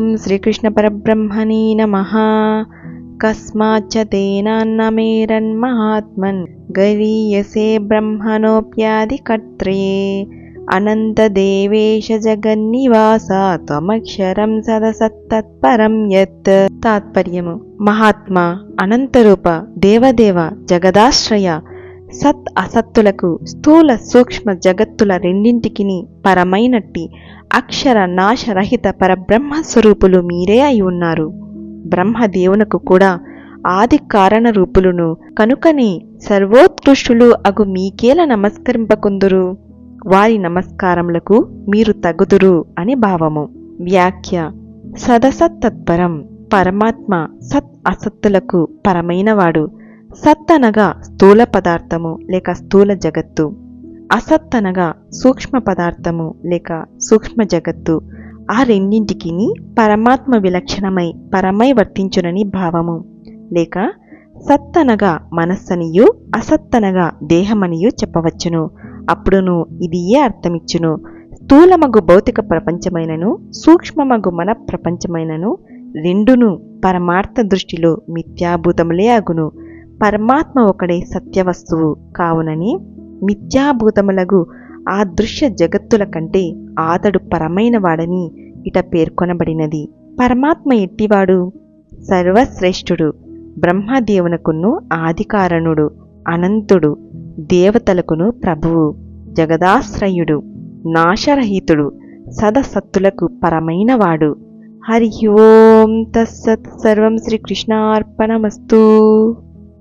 ఓం శ్రీకృష్ణ పరబ్రహ్మణీ నమ. కస్మాచ్చ తేనాన్నమేరన్మహాత్మన్ గరీయసే బ్రహ్మణోప్యాదికర్త్రే అనంతదేవేశ జగన్నివాస త్వమక్షరం సదసత్తత్పరం యత్. తాత్పర్యము. మహాత్మా అనంతరూప దేవదేవ జగదాశ్రయ సత్ అసత్తులకు స్థూల సూక్ష్మ జగత్తుల రెండింటికిని పరమైనట్టి అక్షర నాశరహిత పరబ్రహ్మ స్వరూపులు మీరే అయి ఉన్నారు. బ్రహ్మదేవునకు కూడా ఆది కారణ రూపులను కనుకనే సర్వోత్కృష్టులు అగు మీకేల నమస్కరింపకుందురు? వారి నమస్కారములకు మీరు తగుదురు అని భావము. వ్యాఖ్య. సదసత్తత్పరం. పరమాత్మ సత్ అసత్తులకు పరమైనవాడు. సత్ అనగా స్థూల పదార్థము లేక స్థూల జగత్తు. అసత్ అనగా సూక్ష్మ పదార్థము లేక సూక్ష్మ జగత్తు. ఆ రెండింటికి పరమాత్మ విలక్షణమై పరమై వర్తించునని భావము. లేక సత్ అనగా మనస్సనియు అసత్తనగా దేహమనియు చెప్పవచ్చును. అప్పుడును ఇది ఏ అర్థమిచ్చును? స్థూలమగు భౌతిక ప్రపంచమైనను సూక్ష్మమగు మన ప్రపంచమైనను రెండును పరమార్థ దృష్టిలో మిథ్యాభూతములే అగును పరమాత్మ ఒకడే సత్యవస్తువు కావునని మిథ్యాభూతములగు ఆ దృశ్య జగత్తుల కంటే ఆతడు పరమైన వాడని ఇట పేర్కొనబడినది. పరమాత్మ ఎట్టివాడు? సర్వశ్రేష్ఠుడు బ్రహ్మదేవునకును ఆదికారణుడు అనంతుడు దేవతలకును ప్రభువు జగదాశ్రయుడు నాశరహితుడు సదసత్తులకు పరమైనవాడు హరి ఓం తత్సత్ సర్వం శ్రీకృష్ణార్పణమస్తూ